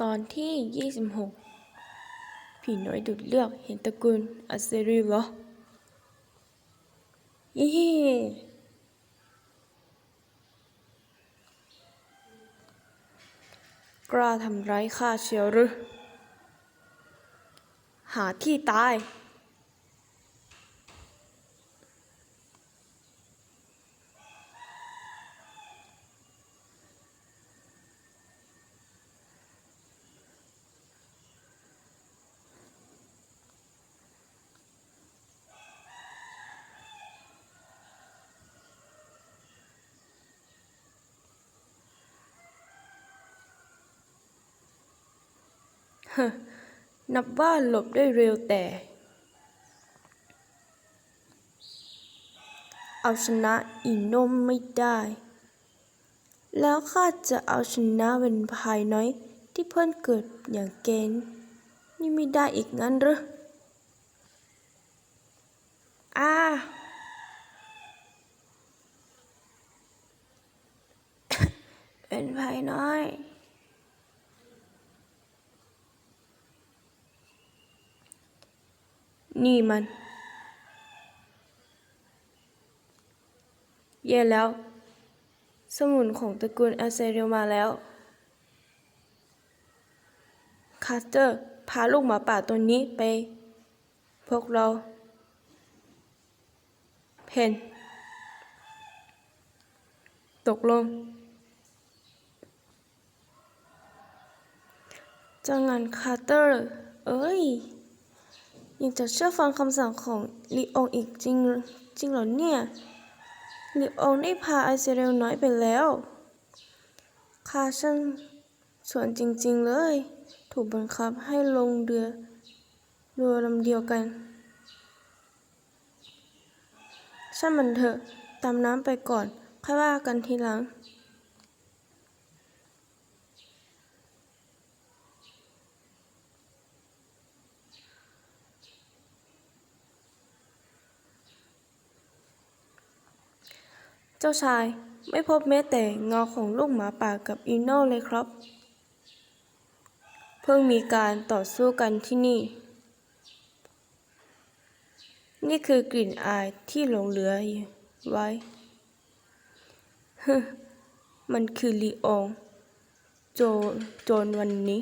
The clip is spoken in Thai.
ตอนที่ 26 ผีน้อยดุดเลือกเห็นตระกูลอัสเซรีเหรอยี่กล้าทำร้ายข้าเชียวหรือ หาที่ตาย นับว่าหลบได้เร็วแต่ เอาชนะอีโนมไม่ได้ แล้วข้าจะเอาชนะเป็นภายน้อยที่เพิ่นเกิดอย่างเกณฑ์นี่ไม่ได้อีกงั้นหรืออ้าเป็นภายน้อย นี่มันแย่แล้ว สมุนของตระกูลอาเซเรียลมาแล้ว คาสเตอร์ พาลูกหมาป่าตัวนี้ไป พวกเรา เพน ตกลงจ้างานคาร์เตอร์ เอ้ย ยังจะเชื่อฟังคำสั่งของลีองอีกจริงจริงเหรอเนี่ยลีอองได้พาไอเซเรลน้อยไปแล้วข้าช่างส่วนจริงๆเลย ถูกบังคับให้ลงเรือเรือลำเดียวกันช่างมันเถอะตามน้ำไปก่อน ค่อยว่ากันทีหลัง เจ้าชายไม่พบแม้แต่เงาของลูกหมาป่ากับอีโน่เลยครับ เพิ่งมีการต่อสู้กันที่นี่ นี่คือกลิ่นอายที่หลงเหลือไว้ฮึมันคือลีอองโจโจรวันนี้